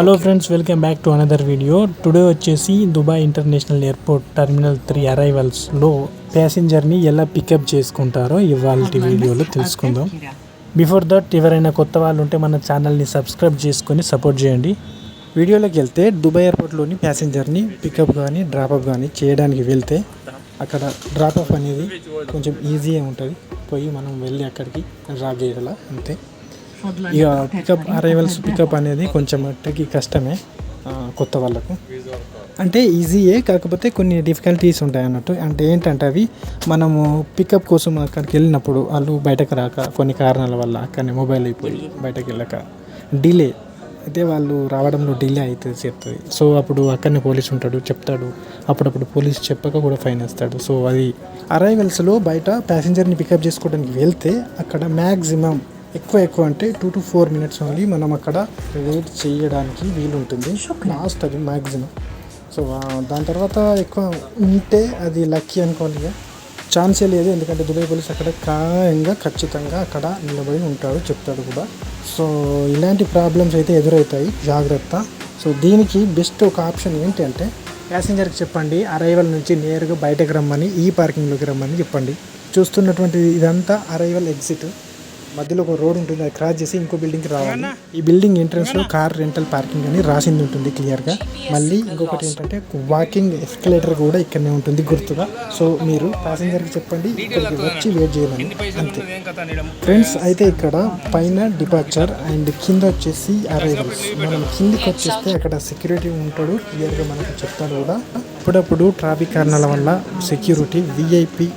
Hello friends welcome back to another video today వచ్చేసి Dubai international airport terminal three అరైవల్స్లో ప్యాసింజర్ని ఎలా pickup చేసుకుంటారో ఇవాళ వీడియోలో తెలుసుకుందాం. బిఫోర్ దట్ ఎవరైనా కొత్త వాళ్ళు ఉంటే మన ఛానల్ని సబ్స్క్రైబ్ చేసుకొని సపోర్ట్ చేయండి. వీడియోలోకి వెళ్తే దుబాయ్ ఎయిర్పోర్ట్లోని ప్యాసింజర్ని పికప్ కానీ డ్రాప్అప్ కానీ చేయడానికి వెళ్తే అక్కడ డ్రాప్అప్ అనేది కొంచెం ఈజీగా ఉంటుంది. పోయి మనం వెళ్ళి అక్కడికి డ్రాప్ చేయగల అంతే. ఇక పికప్ అరైవల్స్ పికప్ అనేది కొంచెం మట్టుకి కష్టమే కొత్త వాళ్ళకు. అంటే ఈజీయే కాకపోతే కొన్ని డిఫికల్టీస్ ఉంటాయి అన్నట్టు. అంటే ఏంటంటే అవి మనము పికప్ కోసం అక్కడికి వెళ్ళినప్పుడు వాళ్ళు బయటకు రాక కొన్ని కారణాల వల్ల అక్కడనే మొబైల్ అయిపోయి బయటకు వెళ్ళక డిలే అయితే వాళ్ళు రావడంలో డిలే అవుతుంది చెప్తుంది సో అప్పుడు అక్కడనే పోలీస్ ఉంటాడు చెప్తాడు. అప్పుడప్పుడు పోలీస్ చెప్పక కూడా ఫైన్ వేస్తాడు. సో అది అరైవల్స్లో బయట ప్యాసింజర్ని పికప్ చేసుకోవడానికి వెళ్తే అక్కడ మ్యాక్సిమం ఎక్కువ ఎక్కువ అంటే two to four minutes only మనం అక్కడ వెయిట్ చేయడానికి వీలుంటుంది. లాస్ట్ అది మ్యాక్సిమం సో దాని తర్వాత ఎక్కువ ఉంటే అది లక్కీ అనుకోవాలి ఇక. ఛాన్సే లేదు ఎందుకంటే దుబాయ్ పోలీస్ అక్కడ ఖాయంగా ఖచ్చితంగా అక్కడ నిలబడి ఉంటాడు చెప్తాడు కూడా. సో ఇలాంటి ప్రాబ్లమ్స్ అయితే ఎదురవుతాయి. జాగ్రత్త. సో దీనికి బెస్ట్ ఒక ఆప్షన్ ఏంటి అంటే ప్యాసింజర్కి చెప్పండి అరైవల్ నుంచి నేరుగా బయటకు రమ్మని ఈ పార్కింగ్లోకి రమ్మని చెప్పండి. చూస్తున్నటువంటి ఇదంతా అరైవల్ ఎగ్జిట్ మధ్యలో ఒక రోడ్ ఉంటుంది అది క్రాస్ చేసి ఇంకో బిల్డింగ్కి రావాలి. ఈ బిల్డింగ్ ఎంట్రన్స్లో కార్ రెంటల్ పార్కింగ్ అని రాసింది ఉంటుంది క్లియర్గా. మళ్ళీ ఇంకొకటి ఏంటంటే వాకింగ్ ఎస్కలేటర్ కూడా ఇక్కడనే ఉంటుంది గుర్తుగా. సో మీరు ప్యాసింజర్కి చెప్పండి ఇక్కడికి వచ్చి వెయిట్ చేయమని అంతే. ఫ్రెండ్స్ అయితే ఇక్కడ పైన డిపార్చర్ అండ్ కింద వచ్చేసి అరైవల్స్ మనం కిందికి వచ్చేస్తే అక్కడ సెక్యూరిటీ ఉంటాడు. క్లియర్గా మనకు చెప్తాడు కూడా. అప్పుడప్పుడు ట్రాఫిక్ కారణాల వల్ల సెక్యూరిటీ విఐపి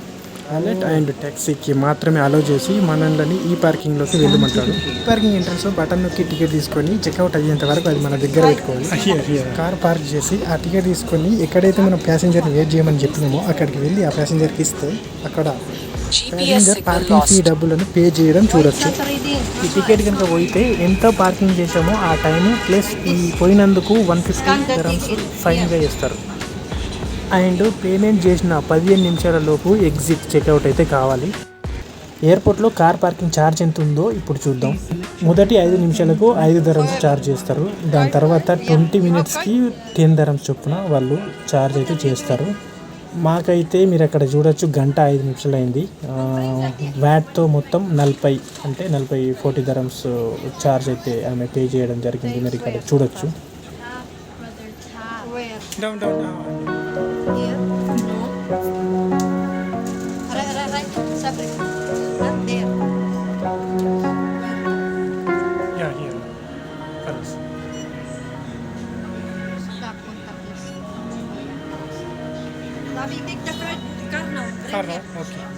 వాలెట్ అండ్ ట్యాక్సీకి మాత్రమే అలౌ చేసి మనల్ని ఈ పార్కింగ్లోకి వెళ్ళమంటాడు ఈ పార్కింగ్ ఎంట్రన్స్ బటన్ నొక్కి టికెట్ తీసుకొని చెక్అవుట్ అయ్యేంత వరకు అది మన దగ్గర పెట్టుకోవాలి. కార్ పార్క్ చేసి ఆ టికెట్ తీసుకొని ఎక్కడైతే మనం ప్యాసింజర్ని వెయిట్ చేయమని చెప్పినామో అక్కడికి వెళ్ళి ఆ ప్యాసింజర్కి ఇస్తే అక్కడ ప్యాసింజర్ పార్కింగ్ ఫీ డబ్బులను పే చేయడం చూడొచ్చు. ఈ టికెట్ కనుక పోయితే ఎంత పార్కింగ్ చేసామో ఆ టైం ప్లస్ ఈ పోయినందుకు వన్ ఫిఫ్టీ ఫైన్గా చేస్తారు. అండ్ పేమెంట్ చేసిన పదిహేను నిమిషాల లోపు ఎగ్జిట్ చెక్అవుట్ అయితే కావాలి. ఎయిర్పోర్ట్లో కార్ పార్కింగ్ ఛార్జ్ ఎంత ఉందో ఇప్పుడు చూద్దాం. మొదటి ఐదు నిమిషాలకు ఐదు ధరమ్స్ ఛార్జ్ చేస్తారు. దాని తర్వాత ట్వంటీ మినిట్స్కి టెన్ ధరమ్స్ చొప్పున వాళ్ళు ఛార్జ్ అయితే చేస్తారు. మాకైతే మీరు అక్కడ చూడొచ్చు గంట ఐదు నిమిషాలు అయింది వ్యాట్తో మొత్తం నలభై అంటే నలభై ఫోర్టీ ధరమ్స్ ఛార్జ్ అయితే ఆమె పే చేయడం జరిగింది. మీరు ఇక్కడ చూడొచ్చు. Here? No. Right, right, right. Separate. Huh? There. Stop, contact, please. Bobby, take the car, car now. Bring here.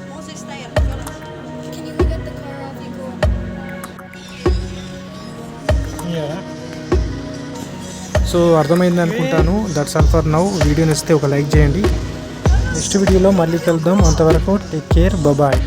Moses tire. Can you get the car off you go? So అర్థమైంది అనుకుంటాను. That's all for now video నచ్చితే ఒక like చేయండి. Next వీడియోలో మళ్ళీ కలుద్దాం. అంతవరకు take care bye